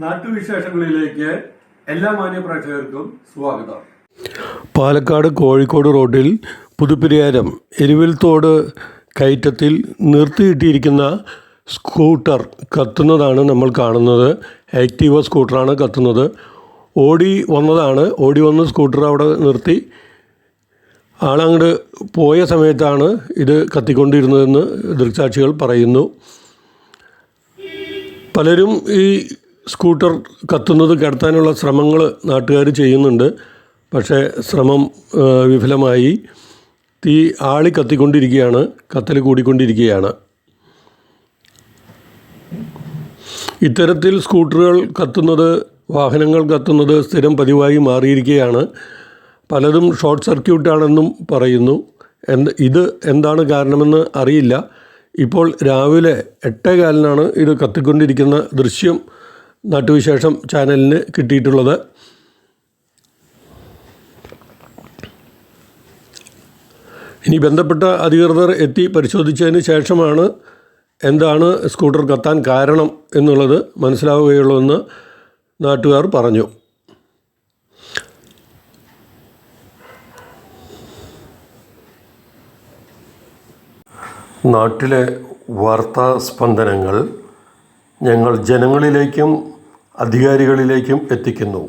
നാട്ടുവിശേഷങ്ങളിലേക്ക് എല്ലാ മാന്യപ്രേക്ഷകർക്കും സ്വാഗതം. പാലക്കാട് കോഴിക്കോട് റോഡിൽ പുതുപ്പെരിയാരം എരുവിൽത്തോട് കയറ്റത്തിൽ നിർത്തിയിട്ടിരിക്കുന്ന സ്കൂട്ടർ കത്തുന്നതാണ് നമ്മൾ കാണുന്നത്. ആക്റ്റീവ സ്കൂട്ടറാണ് കത്തുന്നത്. ഓടി വന്നതാണ്. ഓടി വന്ന് സ്കൂട്ടർ അവിടെ നിർത്തി. ആളങ്ങോട്ട് പോയ സമയത്താണ് ഇത് കത്തിക്കൊണ്ടിരുന്നതെന്ന് ദൃക്സാക്ഷികൾ പറയുന്നു. പലരും ഈ സ്കൂട്ടർ കത്തുന്നത് കടത്താനുള്ള ശ്രമങ്ങൾ നാട്ടുകാർ ചെയ്യുന്നുണ്ട്. പക്ഷേ ശ്രമം വിഫലമായി. തീ ആളി കത്തിക്കൊണ്ടിരിക്കുകയാണ് കത്തൽ കൂടിക്കൊണ്ടിരിക്കുകയാണ്. ഇത്തരത്തിൽ സ്കൂട്ടറുകൾ കത്തുന്നത് വാഹനങ്ങൾ കത്തുന്നത് സ്ഥിരം പതിവായി മാറിയിരിക്കുകയാണ്. പലതും ഷോർട്ട് സർക്യൂട്ടാണെന്നും പറയുന്നു. എന്ത് ഇത് എന്താണ് കാരണമെന്ന് അറിയില്ല. ഇപ്പോൾ രാവിലെ എട്ടേ കാലിനാണ് ഇത് കത്തിക്കൊണ്ടിരിക്കുന്ന ദൃശ്യം. നാട്ടുവിശേഷം ചാനലിന് കിട്ടിയിട്ടുള്ളത്. ഇനി ബന്ധപ്പെട്ട അധികൃതർ എത്തി പരിശോധിച്ചതിന് ശേഷമാണ് എന്താണ് സ്കൂട്ടർ കത്താൻ കാരണം എന്നുള്ളത് മനസ്സിലാവുകയുള്ളൂ എന്ന് നാട്ടുകാർ പറഞ്ഞു. നാട്ടിലെ വാർത്താ സ്പന്ദനങ്ങൾ ഞങ്ങൾ ജനങ്ങളിലേക്കും അധികാരികളിലേക്കും എത്തിക്കുന്നു.